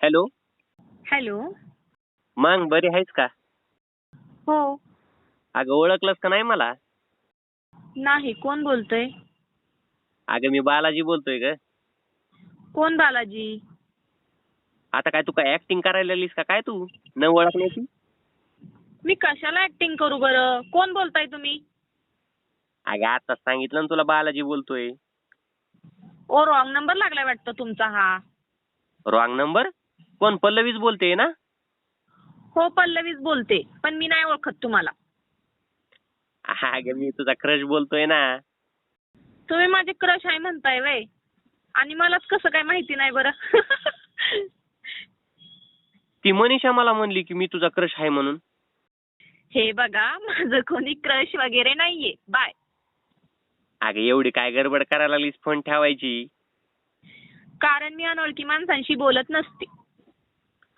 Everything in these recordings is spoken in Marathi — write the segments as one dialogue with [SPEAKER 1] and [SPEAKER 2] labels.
[SPEAKER 1] हॅलो.
[SPEAKER 2] हॅलो.
[SPEAKER 1] मग बरी आहेस का?
[SPEAKER 2] हो.
[SPEAKER 1] अगं ओळखलंस का नाही मला?
[SPEAKER 2] नाही कोण बोलतोय?
[SPEAKER 1] अगं मी बालाजी बोलतोय ग.
[SPEAKER 2] कोण बालाजी?
[SPEAKER 1] आता काय तू काय ऍक्टिंग करायला लागलीस का? काय तू? न ओळखण्याची
[SPEAKER 2] मी कशाला ऍक्टिंग करू बरं? कोण बोलताय तुम्ही?
[SPEAKER 1] अगं आता सांगितलं ना तुला बालाजी बोलतोय.
[SPEAKER 2] ओ रॉंग नंबर लागलाय वाटतं तुमचा हा.
[SPEAKER 1] रॉंग नंबर कोण पल्लवीच बोलते ना?
[SPEAKER 2] हो पल्लवीच बोलते पण मी नाही ओळखत तुम्हाला.
[SPEAKER 1] अगं मी तुझा क्रश बोलतोय ना.
[SPEAKER 2] तुम्ही माझे क्रश आहे म्हणताय वय आणि मलाच कसं काय माहिती नाही बरं.
[SPEAKER 1] ती मनीषा मला म्हणली की मी तुझा क्रश आहे म्हणून.
[SPEAKER 2] हे बघा माझं कोणी क्रश वगैरे नाहीये. बाय.
[SPEAKER 1] अगं एवढी काय गडबड करायला लागलीस फोन ठेवायची.
[SPEAKER 2] कारण मी अनोळखी माणसांशी बोलत नसते.
[SPEAKER 1] हं,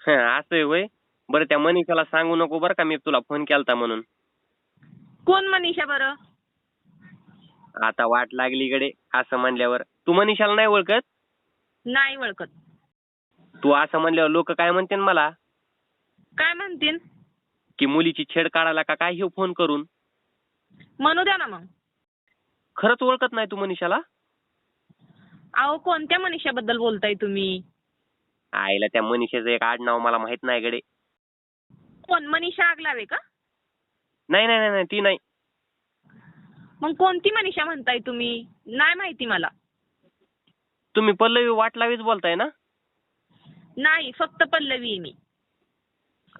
[SPEAKER 1] असं आहे होय बरं त्या मनीषाला सांगू नको बरं का मी तुला फोन केलता म्हणून.
[SPEAKER 2] कोण मनीषा बरं?
[SPEAKER 1] आता वाट लागली गडे असं म्हणल्यावर. तू मनीषाला नाही ओळखत?
[SPEAKER 2] नाही ओळखत.
[SPEAKER 1] तू असं म्हणल्यावर लोक काय म्हणते मला?
[SPEAKER 2] काय म्हणतील?
[SPEAKER 1] की मुलीची छेड काढायला का काय हे फोन करून?
[SPEAKER 2] म्हणू द्या ना मग.
[SPEAKER 1] खरंच ओळखत नाही तू मनीषाला?
[SPEAKER 2] अहो कोणत्या मनीषाबद्दल बोलताय तुम्ही?
[SPEAKER 1] आईला त्या मनीषाचं एक आडनाव मला माहीत नाही गडे.
[SPEAKER 2] कोण? मनीषा आगलावे का?
[SPEAKER 1] नाही नाही नाही, नाही ती नाही.
[SPEAKER 2] मग कोणती मनीषा म्हणताय तुम्ही? नाही माहिती मला.
[SPEAKER 1] तुम्ही पल्लवी वाटलावीच बोलताय ना?
[SPEAKER 2] नाही फक्त पल्लवी आहे मी.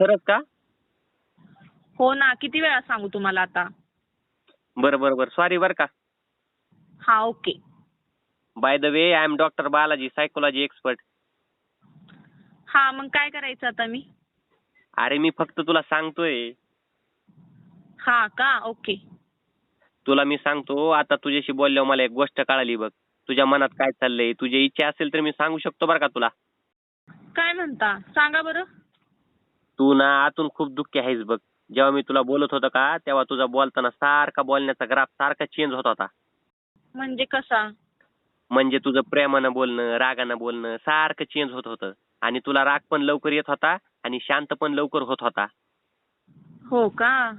[SPEAKER 1] खरंच का?
[SPEAKER 2] हो ना किती वेळा सांगू तुम्हाला आता?
[SPEAKER 1] बरं बरं बरं. सॉरी बरं का.
[SPEAKER 2] हा okay
[SPEAKER 1] by the way I am doctor Balaji psychology expert
[SPEAKER 2] हा मग काय करायचं आता मी?
[SPEAKER 1] अरे मी फक्त तुला सांगतोय.
[SPEAKER 2] हा का? ओके.
[SPEAKER 1] तुला मी सांगतो आता तुझ्याशी बोलल्यावर मला एक गोष्ट कळाली बघ. तुझ्या मनात काय चाललंय? तुझी इच्छा असेल तर मी सांगू शकतो बरं का तुला?
[SPEAKER 2] काय म्हणता? सांगा बरं.
[SPEAKER 1] तू ना आतून खूप दुःखी आहेस बघ. जेव्हा मी तुला बोलत होतो का तेव्हा तुझा बोलताना सारखा बोलण्याचा ग्राफ सारखा चेंज होत होता.
[SPEAKER 2] म्हणजे कसा?
[SPEAKER 1] म्हणजे तुझं प्रेमानं बोलणं रागानं बोलणं सारखं चेंज होत होतं. आणि तुला राग पण लवकर येत होता आणि शांत पण लवकर होत होता.
[SPEAKER 2] हो का?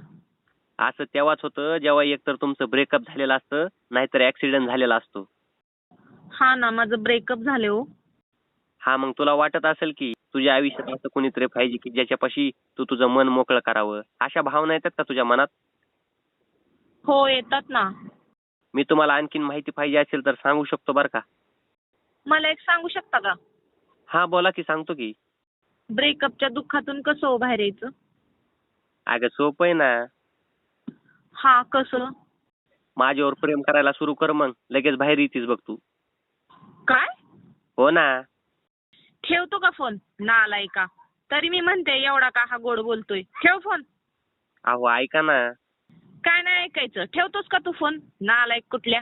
[SPEAKER 1] असं तेव्हाच होतं जेव्हा एकतर तुमचं ब्रेकअप झालेलं असतं नाहीतर ऍक्सिडेंट झालेला असतो.
[SPEAKER 2] हा ना माझं ब्रेकअप झाले हो.
[SPEAKER 1] हा मग तुला वाटत असेल की तुझ्या आयुष्यात असं कोणीतरी पाहिजे की ज्याच्यापाशी तू तुझं मन मोकळं करावं? अशा भावना येतात का तुझ्या मनात?
[SPEAKER 2] हो येतात ना.
[SPEAKER 1] मी तुम्हाला आणखीन माहिती पाहिजे असेल तर सांगू शकतो बरं का?
[SPEAKER 2] मला एक सांगू शकता का?
[SPEAKER 1] हा बोला की सांगतो की.
[SPEAKER 2] ब्रेकअपच्या दुःखातून कसं हो बाहेर यायचं?
[SPEAKER 1] अगं सोपं आहे ना.
[SPEAKER 2] हा कसं?
[SPEAKER 1] माझ्यावर प्रेम करायला सुरू कर मग. लगेच बाहेर येतीस बघ तू.
[SPEAKER 2] काय?
[SPEAKER 1] हो ना.
[SPEAKER 2] ठेवतो का फोन? ना आलाय का तरी मी म्हणते एवढा का हा गोड बोलतोय? ठेव फोन.
[SPEAKER 1] अहो ऐका ना.
[SPEAKER 2] काय नाही ऐकायचं. ठेवतोस का तू फोन? ना आलाय कुठल्या?